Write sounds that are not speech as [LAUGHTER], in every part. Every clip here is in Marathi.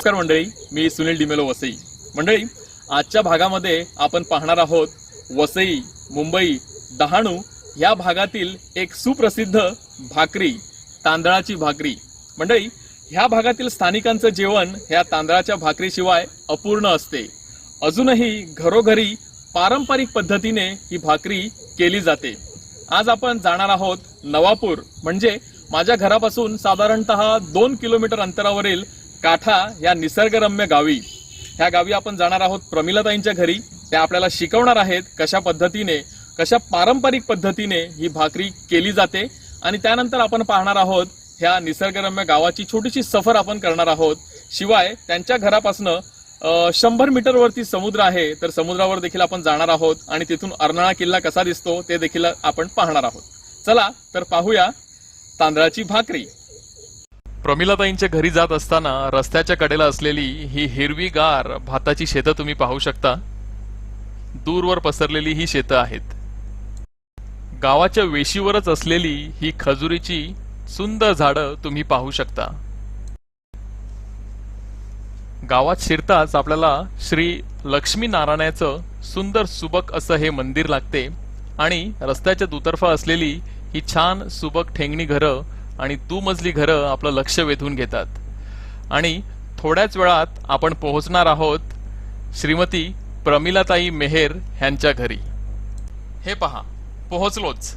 नमस्कार मंडळी मी सुनील डिमेलो वसई. मंडळी आजच्या भागामध्ये आपण पाहणार आहोत वसई मुंबई डहाणू या भागातील एक सुप्रसिद्ध भाकरी तांदळाची भाकरी. मंडळी ह्या भागातील स्थानिकांचं जेवण ह्या तांदळाच्या भाकरीशिवाय अपूर्ण असते. अजूनही घरोघरी पारंपरिक पद्धतीने ही भाकरी केली जाते. आज आपण जाणार आहोत नवापूर म्हणजे माझ्या घरापासून साधारणतः दोन किलोमीटर अंतरावरील काठा या निसर्गरम्य गावी. ह्या गावी आपण जाणार आहोत प्रमिलाताईंच्या घरी. त्या आपल्याला शिकवणार आहेत कशा पद्धतीने कशा पारंपरिक पद्धतीने ही भाकरी केली जाते. आणि त्यानंतर आपण पाहणार आहोत ह्या निसर्गरम्य गावाची छोटीशी सफर आपण करणार आहोत. शिवाय त्यांच्या घरापासनं शंभर मीटरवरती समुद्र आहे तर समुद्रावर देखील आपण जाणार आहोत. आणि तिथून अर्नाळा किल्ला कसा दिसतो ते देखील आपण पाहणार आहोत. चला तर पाहूया तांदळाची भाकरी. प्रमिलाताईंच्या घरी जात असताना रस्त्याच्या कडेला असलेली ही हिरवीगार भाताची शेतं तुम्ही पाहू शकता. दूरवर पसरलेली ही शेतं आहेत. गावाच्या वेशीवरच असलेली ही खजुरीची सुंदर झाडं तुम्ही पाहू शकता. गावात शिरताच आपल्याला श्री लक्ष्मी नारायणाचं सुंदर सुबक असं हे मंदिर लागते आणि रस्त्याच्या दुतर्फा असलेली ही छान सुबक ठेंगणी घरं आणि तू मजली घरं आपलं लक्ष वेधून घेतात. आणि थोड्याच वेळात आपण पोहोचणार आहोत श्रीमती प्रमिलाताई मेहेर ह्यांच्या घरी. हे पहा पोहोचलोच.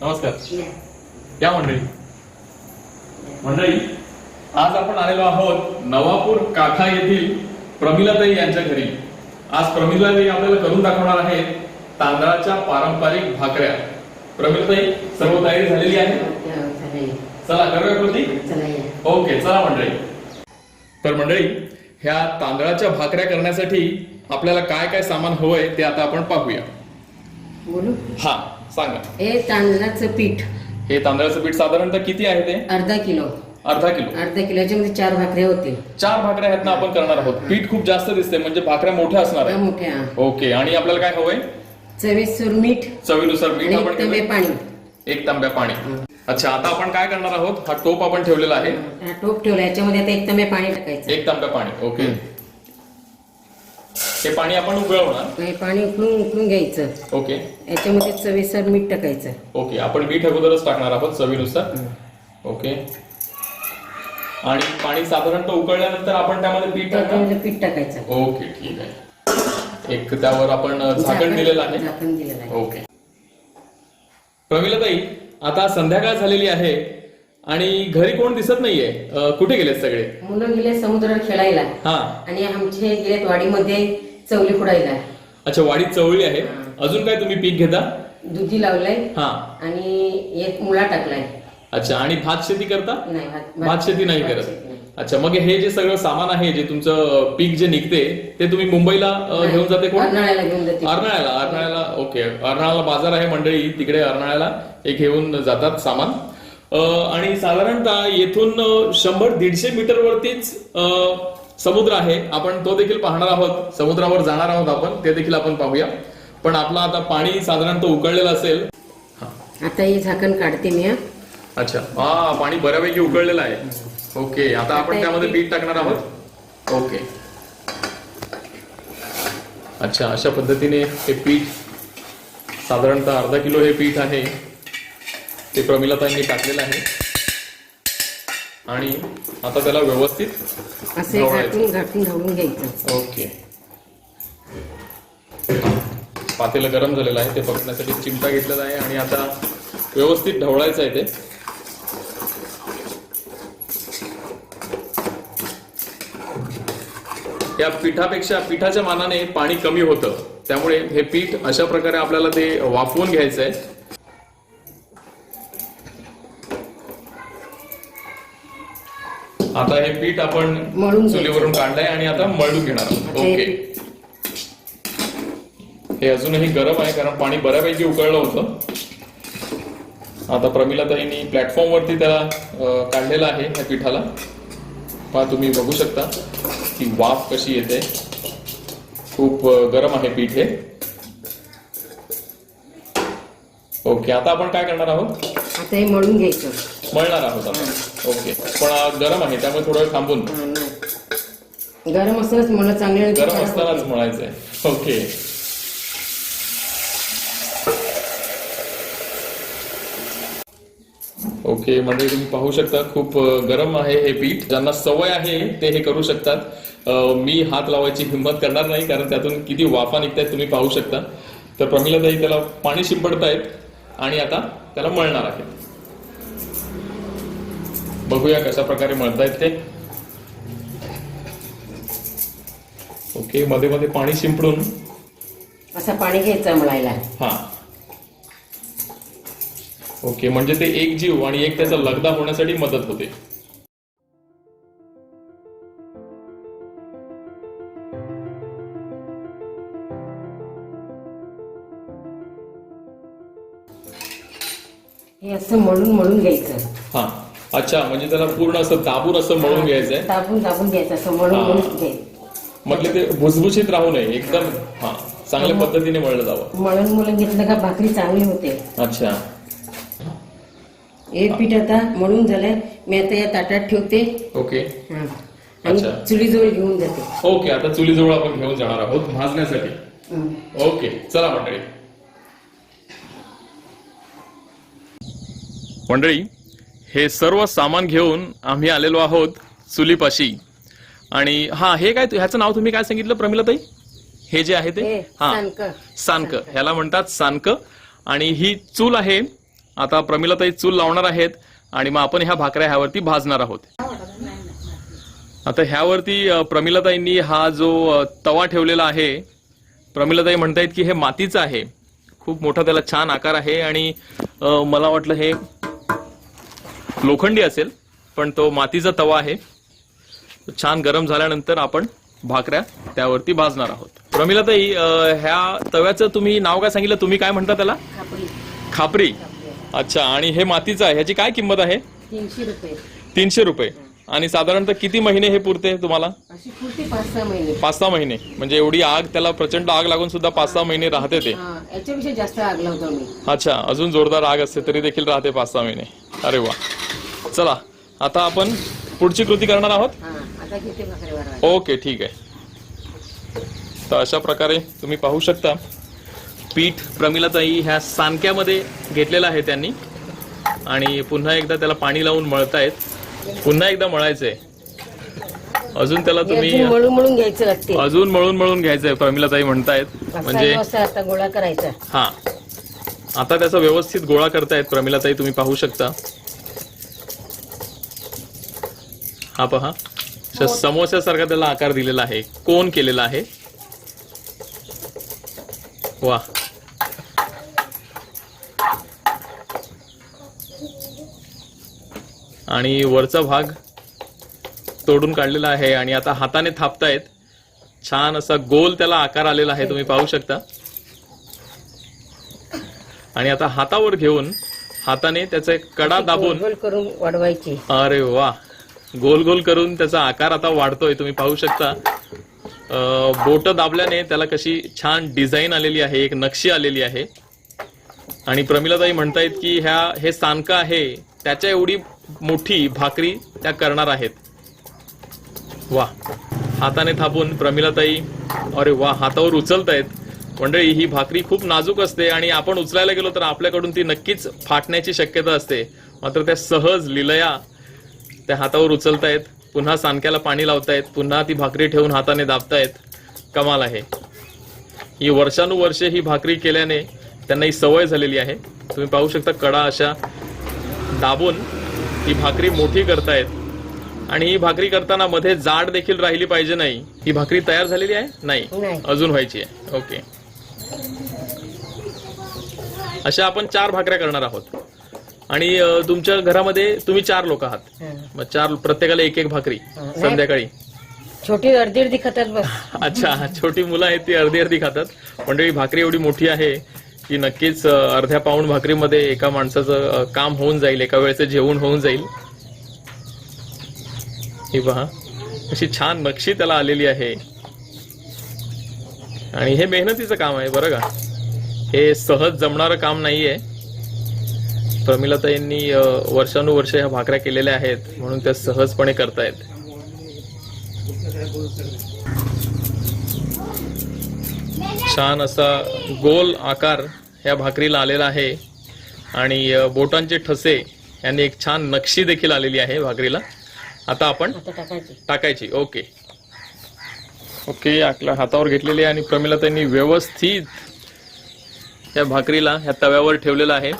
नमस्कार. या मंडळी. मंडळी आज आपण आलेलो आहोत नवापूर काठा येथील प्रमिलाताई यांच्या घरी. आज प्रमिलाताई आपल्याला करून दाखवणार आहेत तांदळाच्या पारंपरिक भाकऱ्या. प्रमिलाताई सर्व तयारी झालेली आहे? चला करूया कृती? ओके चला मंडळी. तर मंडळी ह्या तांदळाच्या भाकऱ्या करण्यासाठी आपल्याला काय काय सामान हवंय ते आता आपण पाहूया. बोलू? हा सांगा. हे तांदळाचं पीठ. हे तांदळाचं पीठ साधारणतः किती आहे ते? अर्धा किलो. अर्धा किलो. अर्धा किलोच्या मध्ये चार भाकऱ्या होतील. चार भाकऱ्या आहेत ना आपण करणार आहोत. पीठ खूप जास्त दिसते म्हणजे भाकऱ्या मोठ्या असणार त्या आहे मोठ्या ओके आणि आपल्याला काय हवंय? चवीसूर मीठ चवीनुसार मीठ आणि आपण एक तांबे घेऊया. पाणी. एक तांब्या पाणी. अच्छा आता आपण काय करणार आहोत? हा टोप आपण ठेवलेला आहे. हा टोप ठेवला याच्यामध्ये आता एक तांबे पाणी टाकायचं. एक तांब्या पाणी ओके. हे पाणी आपण उकळवणार. हे पाणी उकळून उकळून घ्यायचं. ओके. याच्यामध्ये चवीसर मीठ टाकायचं. ओके आपण मीठ अगोदरच टाकणार आहोत चवीनुसार. ओके. आणि पाणी साधारणतः उकळल्यानंतर आपण त्यामध्ये पीठ टाकणार त्याच्यामध्ये पीठ टाकायचं. ओके ठीक आहे. एक त्यावर आपण झाकण दिलेलं आहे. झाकण दिलेलं आहे. ओके. प्रमिलाताई आता संध्याकाळ झालेली आहे आणि घरी कोण दिसत नाहीये? अं, कुठे गेलेत सगळे? मुलं गेले समुद्रात खेळायला. हा. आणि आमचे गेलेत वाडीमध्ये चवली खुडायला. अच्छा वाडीत चवळी आहे. अजून काय तुम्ही पीक घेता? दुधी लावलाय. हा. आणि एक मुळा टाकलाय. अच्छा आणि भात शेती करता? नाही भात- भात शेती नाही भात करत. शेती नाही. अच्छा मग हे जे सगळं सामान आहे जे तुमचं पीक जे निघते ते तुम्ही मुंबईला अं, घेऊन जाते कोण? अर्नाळ्याला घेऊन जाते. अर्नाळ्याला अर्नाळ्याला ओके. अर्नाळ्याला बाजार आहे मंडळी तिकडे अर्नाळ्याला हे घेऊन जातात सामान. अं, आणि साधारणतः येथून अं, शंभर दीडशे मीटर वरतीच अं, समुद्र आहे. आपण तो देखील पाहणार आहोत. समुद्रावर जाणार आहोत आपण ते देखील आपण पाहूया. पण आपलं आता पाणी साधारणतः उकळलेलं असेल. आता हे झाकण काढते मी हा. अच्छा. हा पाणी बऱ्यापैकी उकळलेलं आहे. ओके आता आपण त्यामध्ये पीठ टाकणार आहोत. ओके. अच्छा अशा पद्धतीने हे पीठ साधारणतः अर्धा किलो हे पीठ आहे. ते प्रमिलाताईंनी टाकलेलं आहे. आणि आता त्याला व्यवस्थित असे. घाटून घ्यायचं. ओके. पातेलं गरम झालेलं आहे ते पकडण्यासाठी चिमटा घेतलेला आहे. आणि आता व्यवस्थित ढवळायचं आहे ते. या पिठापेक्षा पिठाच्या मानाने पाणी कमी होतं. त्यामुळे हे पीठ अशा प्रकारे आपल्याला ते वाफवून घ्यायचं आहे आता हे पीठ आपण. चुलीवरून काढलंय आणि आता मळून घेणार आहोत. ओके. हे अजूनही गरम आहे कारण पाणी बऱ्यापैकी उकळलं होतं. आता प्रमिलाताईंनी प्लॅटफॉर्म वरती त्याला काढलेलं आहे या पिठाला. पहा तुम्ही बघू शकता. की वाफ कशी येते? खूप गरम आहे पीठ हे. ओके आता आपण काय करणार आहोत? आता हे मळून घ्यायचं. मळणार आहोत आपण. ओके पण गरम आहे त्यामुळे थोडं वेळ थांबून. गरम असतानाच मला चांगले गरम असतानाच मळायचंय. ओके. ओके म्हणजे तुम्ही पाहू शकता खूप गरम आहे हे पीठ. ज्यांना सवय आहे ते हे करू शकतात. मी हात लावायची हिंमत करणार नाही कारण त्यातून किती वाफा निघतायत तुम्ही पाहू शकता. तर प्रमिलाताई त्याला पाणी शिंपडतायत आणि आता त्याला मळणार आहेत बघूया कशा प्रकारे मळतायत ते. ओके मध्ये मध्ये पाणी शिंपडून. असं पाणी घ्यायचं मळायला. हा. ओके म्हणजे ते एक जीव आणि एक त्याचा लगदा होण्यासाठी मदत होते. हे असं मळून मळून घ्यायचं. हा अच्छा म्हणजे त्याला पूर्ण असं दाबून असं मळून घ्यायचंय? दाबून दाबून घ्यायचं असं मळून. मळून घ्यायचं. म्हटले ते भुसभुशीत राहू नये एकदम हा चांगल्या पद्धतीने मळलं जावं. मळून मळून घेतलं का भाकरी चांगली होते. अच्छा. हे पीठ आता मळून झालंय. मी आता या ताटात ठेवते. ओके. हा. आणि अच्छा. चुलीजवळ घेऊन जाते. ओके आता चुलीजवळ आपण घेऊन जाणार आहोत भाजण्यासाठी. हं. ओके चला मंडळी. मंडळी हे सर्व सामान घेऊन आम्ही आलेलो आहोत चुलीपाशी. आणि हा हे काय ह्याचं नाव तुम्ही काय सांगितलं प्रमिलाताई? हे जे आहे ते? हे हा. सानक. ह्याला म्हणतात सानक. आणि ही चूल आहे आता प्रमिलाताई चूल लावणार आहेत आणि मग आपण ह्या भाकऱ्या ह्यावरती भाजणार आहोत. आता ह्यावरती प्रमिलाताईंनी हा जो तवा ठेवलेला आहे प्रमिलाताई म्हणतायत की हे मातीचं आहे. खूप मोठा त्याला छान आकार आहे आणि मला वाटलं हे लोखंडी असेल पण तो मातीचा तवा आहे. छान गरम झाल्यानंतर आपण भाकऱ्या त्यावरती भाजणार आहोत. प्रमिलाताई ह्या तव्याचं तुम्ही नाव काय सांगितलं? तुम्ही काय म्हणता त्याला? खापरी. खापरी. अच्छा आणि हे मातीचं आहे. ह्याची काय किंमत आहे? तीनशे रुपये. तीनशे रुपये. आणि साधारणतः किती महिने हे पुरते तुम्हाला? अशी पुरते पाच सहा महिने. पाच सहा महिने. म्हणजे एवढी आग त्याला प्रचंड आग लागून सुद्धा पाच सहा महिने राहते ते. हा, याच्यापेक्षा जास्त आग लावतो अच्छा अजून जोरदार आग असते तरी देखील राहते पाच सहा महिने. अरे वा. चला आता आपण पुढची कृती करणार आहोत? हा आता भाकरी ओके ठीक आहे. तर अशा प्रकारे तुम्ही पाहू शकता. पीठ प्रमिलाताई ह्या सानक्यामध्ये घेतलेलं आहे त्यांनी. आणि पुन्हा एकदा त्याला पाणी लावून मळतायत. पुन्हा एकदा मळायचंय. अजून त्याला तुम्ही अजून मळून मळून घ्यायचं लागते. अजून मळून मळून घ्यायचंय प्रमिलाताई म्हणतायत. म्हणजे आता गोळा करायचा. हा. आता त्याचा व्यवस्थित गोळा करतायत प्रमिलाताई तुम्ही पाहू शकता. हा पहा. अशा समोस्यासारखा त्याला आकार दिलेला आहे. कोन केलेला आहे? वा. आणि वरचा भाग तोडून काढलेला आहे आणि आता हाताने थापतायत. छान असा गोल त्याला आकार आलेला आहे तुम्ही पाहू शकता. आणि आता हातावर घेऊन हाताने त्याचा एक कडा दाबून गोल करून वाढवायची. अरे वा. गोल गोल करून त्याचा आकार आता वाढतोय तुम्ही पाहू शकता. बोट दाबल्याने त्याला कशी छान डिझाईन आलेली आहे एक नक्षी आलेली आहे. आणि प्रमिलाताई म्हणतायत की ह्या हे सानका आहे त्याच्या एवढी मोठी भाकरी त्या करणार आहेत. वा हाताने थापून प्रमिलाताई अरे वा हातावर उचलतायत मंडळी ही भाकरी खूप नाजूक असते आणि आपण उचलायला गेलो तर आपल्याकडून ती नक्कीच फाटण्याची शक्यता असते. मात्र त्या सहज लिलया त्या हातावर उचलतायत पुन्हा सांडक्याला पाणी लावतायत पुन्हा ती भाकरी ठेवून हाताने दाबतायत कमाल आहे. ही वर्षानुवर्षे ही भाकरी केल्याने त्यांना ही सवय झालेली आहे. तुम्ही पाहू शकता कडा अशा दाबून ही भाकरी मोठी करतायत. आणि ही भाकरी करताना मध्ये जाड देखील राहिली पाहिजे नाही. ही भाकरी तयार झालेली आहे? नाही. अजून व्हायची आहे. ओके. अशा आपण चार भाकऱ्या करणार आहोत. आणि तुमच्या घरामध्ये तुम्ही चार लोक आहात. मग चार प्रत्येकाला एक एक भाकरी. संध्याकाळी. छोटी अर्धी अर्धी खातात बस. [LAUGHS] अच्छा छोटी मुलं आहेत ती अर्धी अर्धी खातात. ही भाकरी एवढी मोठी आहे. की नक्कीच अर्ध्या पाऊण भाकरीमध्ये एका माणसाचं काम होऊन जाईल एका वेळेचं जेवण होऊन जाईल. ही पहा अशी छान नक्षी त्याला आलेली आहे. आणि हे मेहनतीचं काम आहे बरं का? हे सहज जमणारं काम नाहीये. प्रमिलाताईंनी वर्षानुवर्ष ह्या भाकऱ्या केलेल्या आहेत म्हणून त्या सहजपणे करतायत. छान असा गोल आकार ह्या भाकरीला आलेला आहे. आणि बोटांचे ठसे यांनी एक छान नक्षी देखील आलेली आहे भाकरीला. आता आपण टाकायची. ओके. ओके आपल्या हातावर घेतलेली आहे आणि प्रमिला त्यांनी व्यवस्थित या भाकरीला ह्या तव्यावर ठेवलेलं आहे.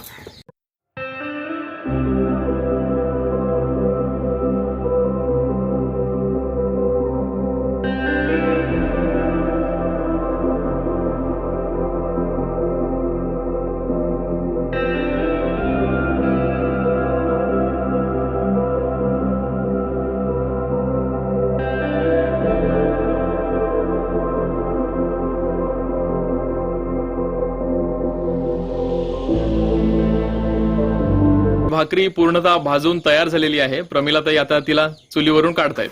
भाकरी पूर्णतः भाजून तयार झालेली आहे. प्रमिलाताई आता तिला चुलीवरून काढतायत.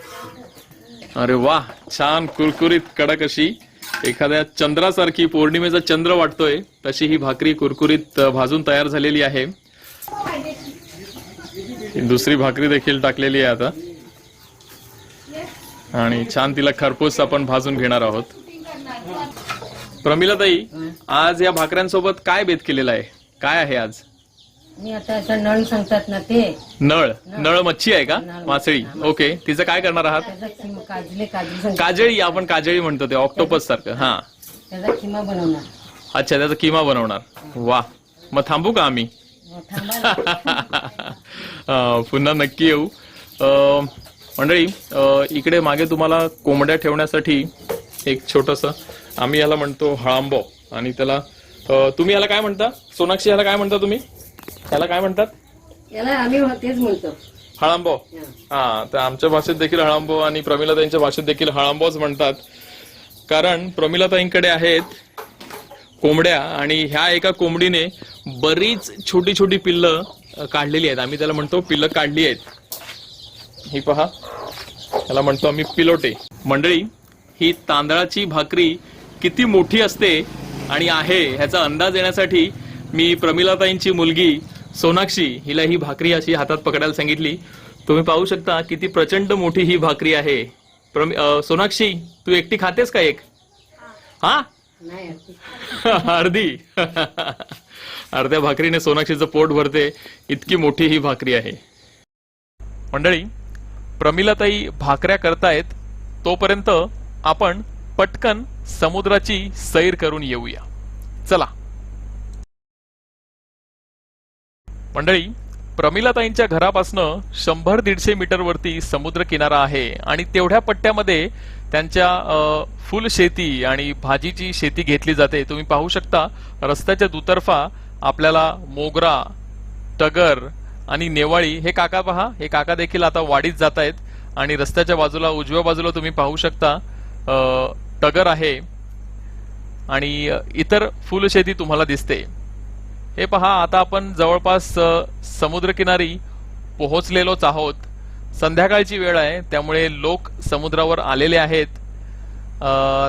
अरे वा छान कुरकुरीत कडक अशी एखाद्या चंद्रासारखी पौर्णिमेचा चंद्र वाटतोय तशी ही भाकरी कुरकुरीत भाजून तयार झालेली आहे. दुसरी भाकरी देखील टाकलेली आहे आता. आणि छान तिला खरपूस आपण भाजून घेणार आहोत. प्रमिलाताई आज या भाकऱ्यांसोबत काय बेत केलेला आहे? काय आहे आज? मी आता असं नळ सांगतात ना ते. नळ? नळ. मच्छी आहे का? मासळी. ओके. तिचं काय करणार आहात? त्याचा खिमा काजले काजले सांगतात. काजळी आपण काजळी म्हणतो ते ऑक्टोपस सारखं. हा. त्याचा खिमा बनवणार. अच्छा त्याचा किमा बनवणार. वा. मग थांबू का आम्ही? मग थांबा [LAUGHS] अं, पुन्हा नक्की येऊ. अं, मंडळी अं, इकडे मागे तुम्हाला कोंबड्या ठेवण्यासाठी एक छोटस आम्ही याला म्हणतो हळांबो. आणि त्याला अं, तुम्ही याला काय म्हणता? सोनाक्षी याला काय म्हणता तुम्ही? त्याला काय म्हणतात? याला आम्ही तेच म्हणतो. हळांबो. हा. तर आमच्या भाषेत देखील हळांबो आणि प्रमिलाताईंच्या भाषेत देखील हळांबोच म्हणतात. कारण प्रमिलाताईंकडे आहेत कोंबड्या आणि ह्या एका कोंबडीने बरीच छोटी छोटी पिल्लं अ, काढलेली आहेत. आम्ही त्याला म्हणतो पिल्लं काढली आहेत. ही पहा. त्याला म्हणतो आम्ही पिलोटे. मंडळी ही तांदळाची भाकरी किती मोठी असते आणि आहे ह्याचा अंदाज येण्यासाठी मी प्रमिलाताईंची मुलगी सोनाक्षी हिला ही भाकरी अशी हातात पकडायला सांगितली. तुम्ही पाहू शकता किती प्रचंड मोठी ही भाकरी आहे. प्रमि सोनाक्षी तू एकटी खातेस का एक? हा? [LAUGHS] अर्धी. [LAUGHS] अर्ध्या भाकरीने सोनाक्षीचं पोट भरते. इतकी मोठी ही भाकरी आहे. मंडळी प्रमिलाताई भाकऱ्या करतायत. तोपर्यंत आपण पटकन समुद्राची सैर करून येऊया. चला. मंडळी प्रमिलाताईंच्या घरापासनं शंभर दीडशे मीटरवरती समुद्र किनारा आहे आणि तेवढ्या पट्ट्यामध्ये त्यांच्या फुल शेती आणि भाजीची शेती घेतली जाते. तुम्ही पाहू शकता रस्त्याच्या दुतर्फा आपल्याला मोगरा टगर आणि नेवाळी हे काका पहा. हे काका देखील आता वाढीत जात आहेत आणि रस्त्याच्या बाजूला उजव्या बाजूला तुम्ही पाहू शकता टगर आहे आणि इतर फुलशेती तुम्हाला दिसते. हे पहा आता आपण जवळपास समुद्रकिनारी पोहोचलेलोच आहोत. संध्याकाळची वेळ आहे त्यामुळे लोक समुद्रावर आलेले आहेत.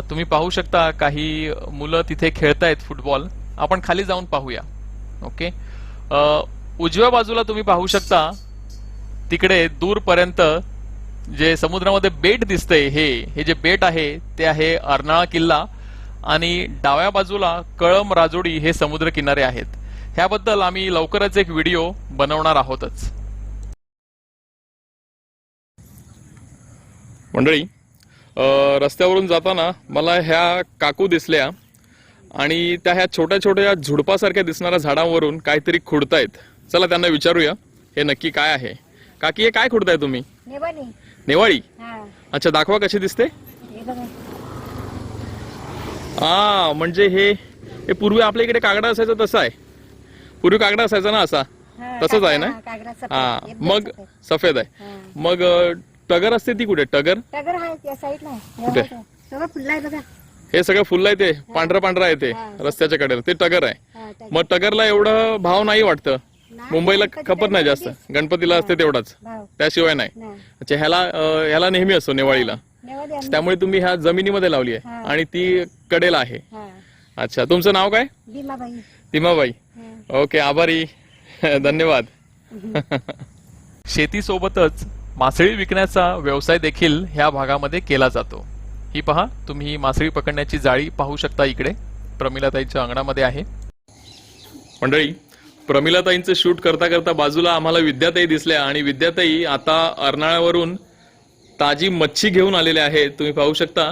तुम्ही पाहू शकता काही मुलं तिथे खेळतायत फुटबॉल. आपण खाली जाऊन पाहूया ओके? उजव्या बाजूला तुम्ही पाहू शकता तिकडे दूरपर्यंत जे समुद्रामध्ये बेट दिसतंय हे हे जे बेट आहे ते आहे अर्नाळा किल्ला आणि डाव्या बाजूला कळम राजोडी हे समुद्र किनारे आहेत. ह्याबद्दल आम्ही लवकरच एक व्हिडिओ बनवणार आहोतच. मंडळी रस्त्यावरून जाताना मला ह्या काकू दिसल्या आणि त्या ह्या छोट्या छोट्या झुडपासारख्या दिसणाऱ्या झाडांवरून काहीतरी खुडतायत. चला त्यांना विचारूया हे नक्की काय आहे? काकी हे काय खुडताय तुम्ही? नेवाळी? हा. अच्छा दाखवा कशी दिसते. हे म्हणजे हे हे पूर्वी आपल्या इकडे कागडा असायचा तसा आहे. पूर्वी कागडा असायचा ना असा? तसंच आहे ना? हा, मग सफेद. आहे. मग टगर असते ती कुठे? टगर? टगर. कुठे? हे सगळं फुललं आहे ते. पांढरं पांढरं आहे ते. रस्त्याच्या कडेला. ते टगर आहे. मग टगरला एवढं भाव नाही वाटतं. मुंबईला खपत नाही जास्त. गणपतीच. गणपतीला असते तेवढाच. त्याशिवाय नाही. अच्छा ह्याला ह्याला नेहमी असतो नेवाळीला. त्यामुळे तुम्ही ह्या जमिनीमध्ये लावली आहे. आणि ती कडेला आहे. अच्छा तुमचं नाव काय? भीमाबाई. तिमाबाई हा. ओके आभारी. [LAUGHS] धन्यवाद. [LAUGHS] शेतीसोबतच मासळी विकण्याचा व्यवसाय देखील ह्या भागामध्ये केला जातो. ही पहा तुम्ही ही मासळी पकडण्याची जाळी पाहू शकता इकडे. प्रमिलाताईच्या अंगणामध्ये आहे. मंडळी प्रमिलाताईंचं शूट करता करता बाजूला आम्हाला विद्याताई दिसल्या आणि विद्याताई आता अर्नाळ्यावरून ताजी मच्छी घेऊन आलेल्या आहेत. तुम्ही पाहू शकता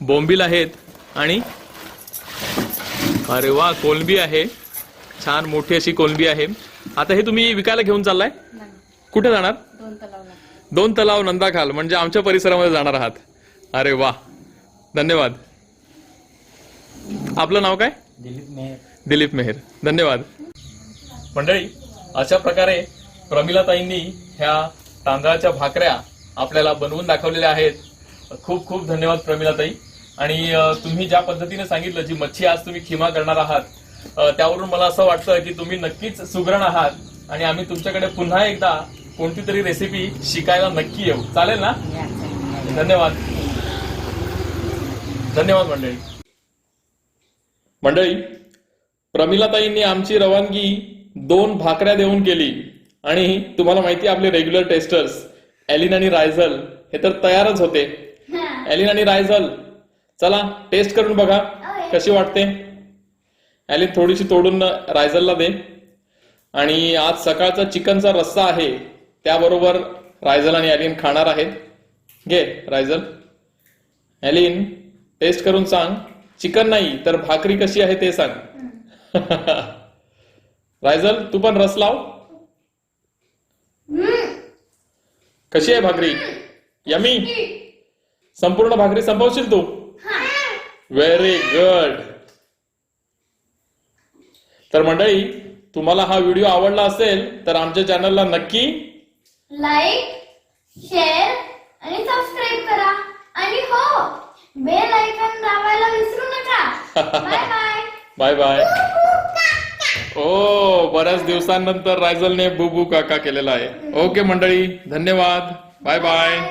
बोंबील आहेत आणि अरे वा कोलंबी आहे. छान मोठी अशी कोलंबी आहे. आता हे तुम्ही विकायला घेऊन चाललाय? कुठे जाणार? दोन तलाव नंदाखाल म्हणजे आमच्या परिसरामध्ये जाणार आहात. अरे वा. धन्यवाद. आपलं नाव काय? दिलीप मेहर. दिलीप मेहर. धन्यवाद. मंडळी अशा प्रकारे प्रमिलाताईंनी ह्या तांदळाच्या भाकऱ्या आपल्याला बनवून दाखवलेल्या आहेत. खूप खूप धन्यवाद प्रमिलाताई. आणि तुम्ही ज्या पद्धतीने सांगितलं जी मच्छी आज तुम्ही खिमा करणार आहात त्यावरून मला असं वाटतं की तुम्ही नक्कीच सुगरण आहात आणि आम्ही तुमच्याकडे पुन्हा एकदा कोणती तरी रेसिपी शिकायला नक्की येऊ. चालेल ना? धन्यवाद. धन्यवाद मंडळी. मंडळी प्रमिलाताईंनी आमची रवानगी दोन भाकऱ्या देऊन केली आणि तुम्हाला माहिती आहे आपले रेग्युलर टेस्टर्स एलिन आणि रायझल हे तर तयारच होते. एलिन आणि रायझल चला टेस्ट करून बघा कशी वाटते? एलिन थोडीशी तोडून रायझलला दे. आणि आज सकाळचा चिकनचा रस्सा आहे त्याबरोबर रायझल आणि एलिन खाणार आहेत. घे रायझल. एलिन टेस्ट करून सांग. चिकन नाही तर भाकरी कशी आहे ते सांग. [LAUGHS] रायझल तू पण रस लाव. कशी आहे भाकरी? यमी. संपूर्ण भाकरी संपवशील तू? व्हेरी गुड तर मंडळी तुम्हाला हा व्हिडिओ आवडला असेल तर आमच्या चॅनलला नक्की लाईक शेअर आणि सबस्क्राईब करा. आणि हो बेल आयकॉन दाबायला विसरू नका. बाय बाय बाय बाय ओ बऱ्याच दिवसांनंतर रायझलने बुबू काका केलेला आहे. ओके मंडळी धन्यवाद. Bye bye